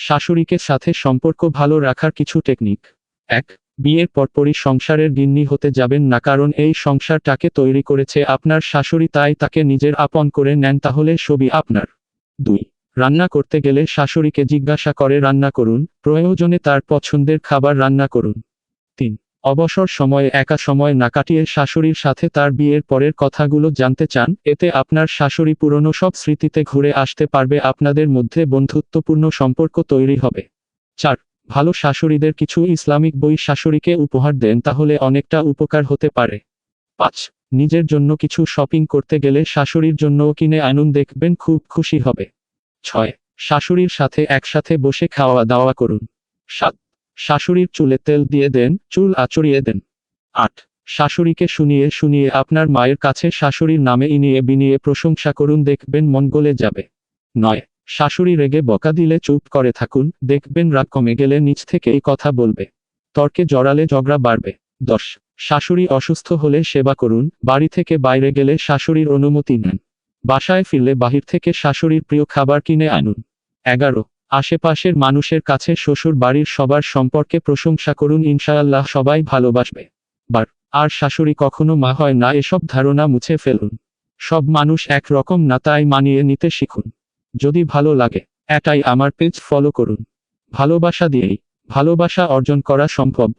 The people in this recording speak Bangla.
শাশুড়িকে সাথে সম্পর্ক ভালো রাখার কিছু টেকনিক। এক, বিয়ের পরপরই সংসারের গিন্নি হতে যাবেন না, কারণ এই সংসারটাকে তৈরি করেছে আপনার শাশুড়ি, তাই তাকে নিজের আপন করে নেন, তাহলে সবই আপনার। দুই, রান্না করতে গেলে শাশুড়িকে জিজ্ঞাসা করে, রান্না করুন। প্রয়োজনে তার পছন্দের খাবার রান্না করুন। তিন অবসর সময়ে একা সময় না কাটিয়ে শাশুড়ির সাথে তার বিয়ের পরের কথাগুলো জানতে চান, এতে আপনার শাশুড়ি পুরনো সব স্মৃতিতে ঘুরে আসতে পারবে, আপনাদের মধ্যে বন্ধুত্বপূর্ণ সম্পর্ক তৈরি হবে। চার, ভালো শাশুড়িদের কিছু ইসলামিক বই শাশুড়িকে উপহার দেন, তাহলে অনেকটা উপকার হতে পারে। পাঁচ, নিজের জন্য কিছু শপিং করতে গেলে শাশুড়ির জন্যও কিনে আনুন, দেখবেন খুব খুশি হবে। ছয়, শাশুড়ির সাথে একসাথে বসে খাওয়া দাওয়া করুন। সাত শাশুড়ির চুলে তেল দিয়ে দেন, চুল আচড়িয়ে দেন। আট, শাশুড়িকে শুনিয়ে শুনিয়ে আপনার মায়ের কাছে শাশুড়ির নামে ইনিয়ে বিনিয়ে প্রশংসা করুন, দেখবেন মন গলে যাবে। নয়, শাশুড়ি রেগে বকা দিলে চুপ করে থাকুন, দেখবেন রাগ কমে গেলে নিচ থেকেই কথা বলবে। তর্কে জড়ালে ঝগড়া বাড়বে। দশ, শাশুড়ি অসুস্থ হলে সেবা করুন, বাড়ি থেকে বাইরে গেলে শাশুড়ির অনুমতি নেন। বাসায় ফিরলে বাহির থেকে শাশুড়ির প্রিয় খাবার কিনে আনুন। এগারো আশেপাশের মানুষের কাছে শ্বশুর বাড়ির সবার সম্পর্কে প্রশংসা করুন, ইনশাআল্লাহ সবাই ভালোবাসবে। বার, আর শাশুড়ি কখনো মা হয় না, এসব ধারণা মুছে ফেলুন। সব মানুষ এক রকম না, তাই মানিয়ে নিতে শিখুন। যদি ভালো লাগে, এটাই আমার পেজ, ফলো করুন। ভালোবাসা দিয়েই, ভালোবাসা অর্জন করা সম্ভব।